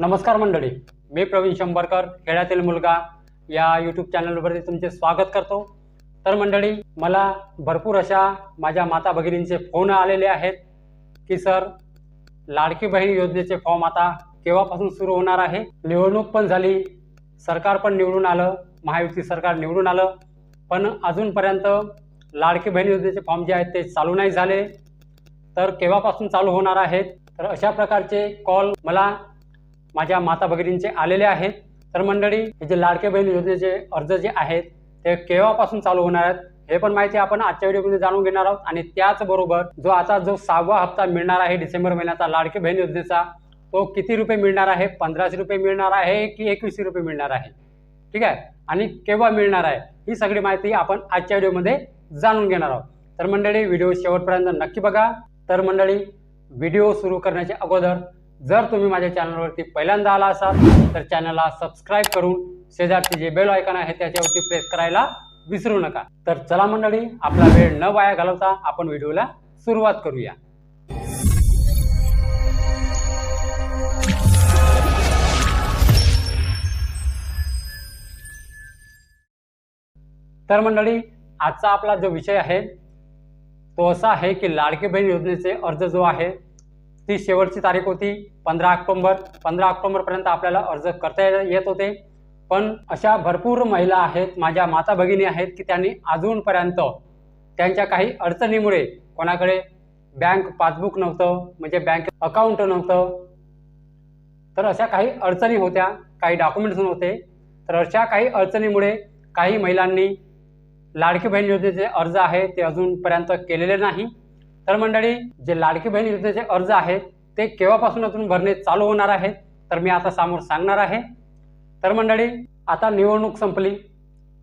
नमस्कार मंडळी मी प्रवीण शंभरकर खेड्यातील मुलगा. या यूट्यूब चॅनलवरती तुमचे स्वागत करतो. तर मंडळी मला भरपूर अशा माझ्या माता भगिनींचे फोन आलेले आहेत की सर लाडकी बहीण योजनेचे फॉर्म आता केव्हापासून सुरू होणार आहे? निवडणूक पण झाली सरकार पण निवडून आलं महायुती सरकार निवडून आलं पण अजूनपर्यंत लाडकी बहीण योजनेचे फॉर्म जे आहेत ते चालू नाही झाले. तर केव्हापासून चालू होणार आहेत? तर अशा प्रकारचे कॉल मला माझ्या माता भगिनींचे आलेले आहेत. तर मंडळी हे जे लाडके बहीण योजनेचे अर्ज जे आहेत ते केव्हापासून चालू होणार आहेत हे पण माहिती आपण आजच्या व्हिडिओमध्ये जाणून घेणार आहोत. आणि त्याचबरोबर जो आता जो सहावा हप्ता मिळणार आहे डिसेंबर महिन्याचा लाडके बहीण योजनेचा तो किती रुपये मिळणार आहे? पंधराशे रुपये मिळणार आहे की एकवीसशे रुपये मिळणार आहे? ठीक आहे? आणि केव्हा मिळणार आहे? ही सगळी माहिती आपण आजच्या व्हिडिओमध्ये जाणून घेणार आहोत. तर मंडळी व्हिडिओ शेवटपर्यंत नक्की बघा. तर मंडळी व्हिडिओ सुरू करण्याच्या अगोदर जर तुम्ही माझ्या चॅनलवरती पहिल्यांदा आला असाल तर चॅनलला सबस्क्राईब करून शेजारचे जे बेल आयकॉन आहे त्याच्यावरती प्रेस करायला विसरू नका. तर चला मंडळी आपला वेळ न वाया घालवता आपण व्हिडिओला सुरुवात करूया. तर मंडळी आजचा आपला जो विषय आहे तो असा आहे की लाडकी बहीण योजनेचे अर्ज जो आहे ती शेवटची तारीख होती. पंधरा ऑक्टोंबर. पंधरा ऑक्टोंबरपर्यंत आपल्याला अर्ज करता ये- येत होते. पण अशा भरपूर महिला आहेत माझ्या माता भगिनी आहेत की त्यांनी अजूनपर्यंत त्यांच्या काही अडचणीमुळे कोणाकडे बँक पासबुक नव्हतं म्हणजे बँक अकाउंट नव्हतं. तर अशा काही अडचणी होत्या काही डॉक्युमेंट्स नव्हते. तर अशा काही अडचणीमुळे काही महिलांनी लाडकी बहीण योजनेचे अर्ज आहे ते अजूनपर्यंत केलेले नाही. तर मंडळी जे लाडकी बहीण योजनेचे अर्ज आहेत ते केव्हापासून अजून भरणे चालू होणार आहे? तर मी आता समोर सांगणार आहे. तर मंडळी आता निवडणूक संपली.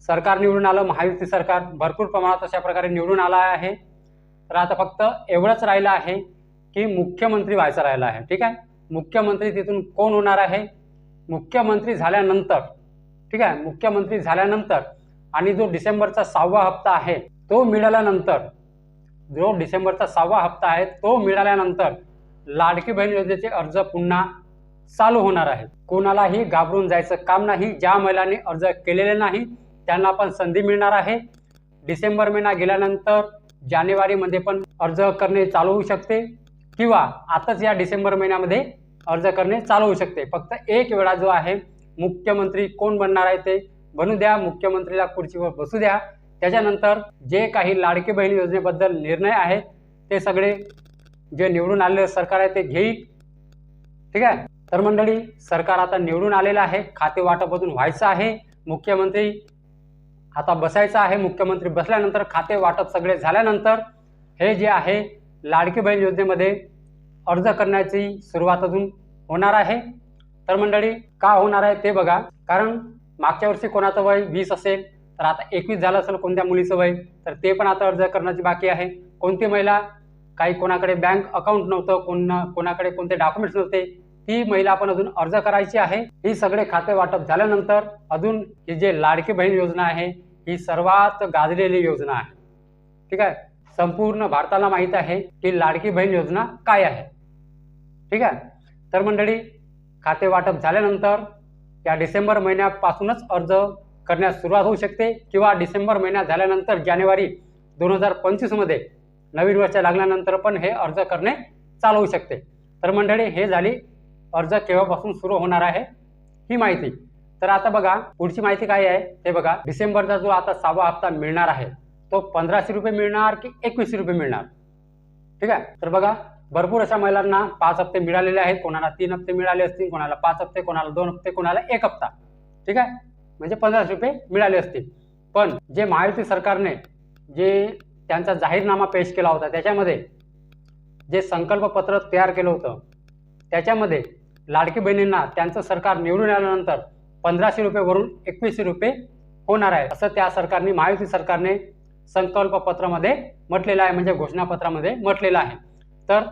सरकार निवडून आलं महायुती सरकार भरपूर प्रमाणात अशा प्रकारे निवडून आलं आहे. तर आता फक्त एवढंच राहिलं आहे की मुख्यमंत्री व्हायचं राहिलं आहे. ठीक आहे? मुख्यमंत्री तिथून कोण होणार आहे? मुख्यमंत्री झाल्यानंतर ठीक आहे? मुख्यमंत्री झाल्यानंतर आणि जो डिसेंबरचा सहावा हप्ता आहे तो मिळाल्यानंतर जो डिसेंबरचा सहावा हप्ता आहे तो मिळाल्यानंतर लाडकी बहीण योजनेचे अर्ज पुन्हा चालू होणार आहेत. कोणालाही घाबरून जायचं काम नाही ज्या महिलांनी अर्ज केलेले नाही त्यांना पण संधी मिळणार आहे. डिसेंबर महिना गेल्यानंतर जानेवारीमध्ये पण अर्ज करणे चालू होऊ शकते किंवा आताच या डिसेंबर महिन्यामध्ये अर्ज करणे चालू होऊ शकते. फक्त एक वेळा जो आहे मुख्यमंत्री कोण बनणार आहे ते बनू द्या मुख्यमंत्रीला खुर्चीवर बसू द्या. त्याच्यानंतर जे काही लाडकी बहीण योजनेबद्दल निर्णय आहेत ते सगळे जे निवडून आलेलं सरकार आहे ते घेईल. ठीक आहे? तर मंडळी सरकार आता निवडून आलेलं आहे. खाते वाटपातून व्हायचं आहे. मुख्यमंत्री आता बसायचं आहे. मुख्यमंत्री बसल्यानंतर खाते वाटप सगळे झाल्यानंतर हे जे आहे लाडकी बहीण योजनेमध्ये अर्ज करण्याची सुरुवात अजून होणार आहे. तर मंडळी का होणार आहे ते बघा. कारण मागच्या वर्षी कोणाचं वय वीस असेल तर आता एकवीस झालं असेल कोणत्या मुलीचं वय तर ते पण आता अर्ज करण्याची बाकी आहे. कोणती महिला काही कोणाकडे बँक अकाउंट नव्हतं कोण कोणाकडे कोणते डॉक्युमेंट्स नव्हते ती महिला आपण अजून अर्ज करायची आहे. ही सगळे खाते वाटप झाल्यानंतर अजून ही जे लाडकी बहीण योजना आहे ही सर्वात गाजलेली योजना आहे. ठीक आहे? संपूर्ण भारताला माहीत आहे की लाडकी बहीण योजना काय आहे. ठीक आहे? तर मंडळी खाते वाटप झाल्यानंतर या डिसेंबर महिन्यापासूनच अर्ज करण्यास सुरुवात होऊ शकते किंवा डिसेंबर महिन्यात झाल्यानंतर जानेवारी दोन हजार पंचवीसमध्ये नवीन वर्ष लागल्यानंतर पण हे अर्ज करणे चालू होऊ शकते. तर मंडळी हे झाली अर्ज केव्हापासून सुरू होणार आहे ही माहिती. तर आता बघा पुढची माहिती काय आहे? ते बघा डिसेंबरचा जो आता सहावा हप्ता मिळणार आहे तो पंधराशे रुपये मिळणार की एकवीसशे रुपये मिळणार? ठीक आहे? तर बघा भरपूर अशा महिलांना पाच हप्ते मिळालेले आहेत. कोणाला तीन हप्ते मिळाले असतील कोणाला पाच हप्ते कोणाला दोन हप्ते कोणाला एक हप्ता. ठीक आहे? म्हणजे पंधराशे रुपये मिळाले असतील. पण जे महायुती सरकारने जे त्यांचा जाहीरनामा पेश केला होता त्याच्यामध्ये जे संकल्पपत्र तयार केलं होतं त्याच्यामध्ये लाडकी बहिणींना त्यांचं सरकार निवडून आल्यानंतर पंधराशे रुपयेवरून एकवीसशे रुपये होणार आहे असं त्या सरकारने महायुती सरकारने संकल्पपत्रामध्ये म्हटलेलं आहे म्हणजे घोषणापत्रामध्ये म्हटलेलं आहे. तर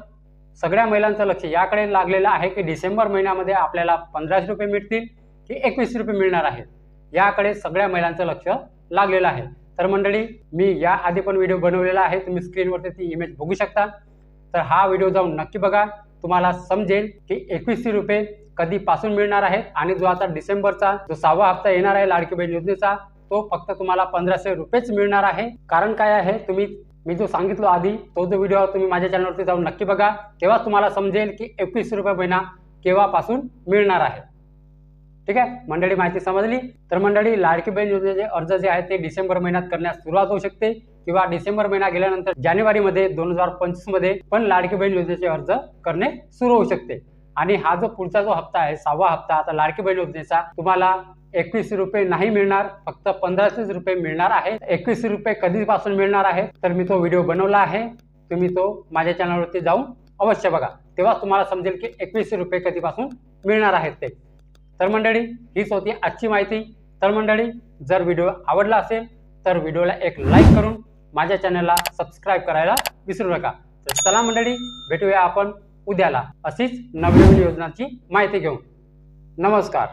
सगळ्या महिलांचं लक्ष याकडे लागलेलं आहे की डिसेंबर महिन्यामध्ये आपल्याला पंधराशे रुपये मिळतील की एकवीसशे रुपये मिळणार आहेत? याकडे सगळ्या महिलांचं लक्ष लागलेलं आहे. तर मंडळी मी या आधी पण व्हिडिओ बनवलेला आहे. तुम्ही स्क्रीनवरती ती इमेज बघू शकता. तर हा व्हिडिओ जाऊन नक्की बघा. तुम्हाला समजेल की एकवीसशे रुपये कधीपासून मिळणार आहेत आणि जो आता डिसेंबरचा जो सहावा हप्ता येणार आहे लाडकी बहीण योजनेचा तो फक्त तुम्हाला पंधराशे रुपयेच मिळणार आहे. कारण काय आहे? तुम्ही मी जो सांगितलो आधी तो जो व्हिडिओ तुम्ही माझ्या चॅनलवरती जाऊन नक्की बघा. तेव्हा तुम्हाला समजेल की एकवीस रुपये महिना केव्हापासून मिळणार आहे. ठीक आहे? मंडळी माहिती समजली? तर मंडळी लाडकी बहीण योजनेचे अर्ज जे आहेत ते डिसेंबर महिन्यात करण्यास सुरुवात होऊ शकते किंवा डिसेंबर महिना गेल्यानंतर जानेवारीमध्ये दोन हजार पंचवीसमध्ये पण लाडकी बहीण योजनेचे अर्ज करणे सुरू होऊ शकते. आणि हा जो पुढचा जो हप्ता आहे सहावा हप्ता आता लाडकी बहीण योजनेचा तुम्हाला एकवीस रुपये नाही मिळणार फक्त पंधराशेच रुपये मिळणार आहे. एकवीस रुपये कधीपासून मिळणार आहे? तर मी तो व्हिडिओ बनवला आहे. तुम्ही तो माझ्या चॅनलवरती जाऊन अवश्य बघा. तेव्हा तुम्हाला समजेल की एकवीस रुपये कधीपासून मिळणार आहेत ते. तर मंडळी हीच होती आजची माहिती. तर मंडळी जर व्हिडिओ आवडला असेल तर व्हिडिओला एक लाईक करून माझ्या चॅनलला सबस्क्राईब करायला विसरू नका. तर चला मंडळी भेटूया आपण उद्याला अशीच नवनवीन योजनांची माहिती घेऊन. नमस्कार.